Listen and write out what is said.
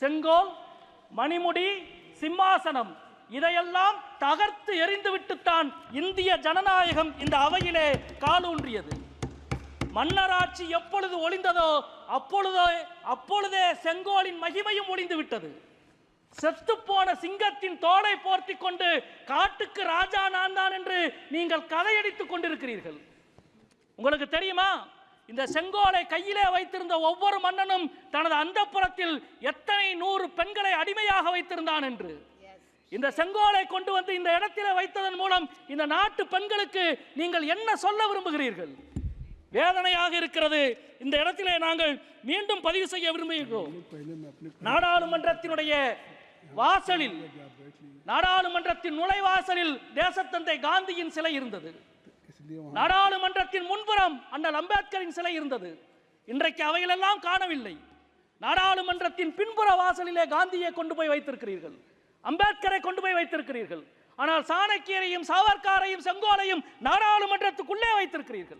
செங்கோல் மணிமுடி சிம்மாசனம் இதையெல்லாம் தகர்த்து எறிந்துவிட்டுத்தான் இந்திய ஜனநாயகம் இந்த அவையிலே காலூன்றியது. மன்னராட்சி எப்பொழுது ஒளிந்ததோ அப்பொழுதோ அப்பொழுதே செங்கோலின் மகிமையும் ஒளிந்து விட்டது செத்துப்போன சிங்கத்தின் தோலை போர்த்தி கொண்டு காட்டுக்கு ராஜா நான் தான் என்று நீங்கள் கதையடித்துக் கொண்டிருக்கிறீர்கள். உங்களுக்கு தெரியுமா? இந்த செங்கோலை கையிலே வைத்திருந்த ஒவ்வொரு மன்னனும் தனது அந்த புறத்தில் எத்தனை நூறு பெண்களை அடிமையாக வைத்திருந்தான் என்று. இந்த செங்கோலை கொண்டு வந்து இந்த இடத்திலே வைத்ததன் மூலம் இந்த நாட்டு பெண்களுக்கு நீங்கள் என்ன சொல்ல விரும்புகிறீர்கள்? வேதனையாக இருக்கிறது. இந்த இடத்திலே நாங்கள் மீண்டும் பதிவு செய்ய விரும்புகிறோம். நாடாளுமன்றத்தினுடைய வாசலில் நாடாளுமன்றத்தின் நுழைவாசலில் தேசத்தந்தை காந்தியின் சிலை இருந்தது. நாடாளுமன்றத்தின் முன் நாடாளுமன்றத்தின் அண்ணல் அம்பேத்கரின் சிலை இருந்தது. இன்றைக்கு அவைகளெல்லாம் காணவில்லை. நாடாளுமன்றத்தின் பின்புற வாசலிலே காந்தியை கொண்டு போய் வைத்திருக்கிறீர்கள். அம்பேத்கரை கொண்டு போய் வைத்திருக்கிறீர்கள். ஆனால் சாணக்கியரையும் சாவர்காரையும் செங்கோலையும் நாடாளுமன்றத்துக்குள்ளே வைத்திருக்கிறீர்கள்.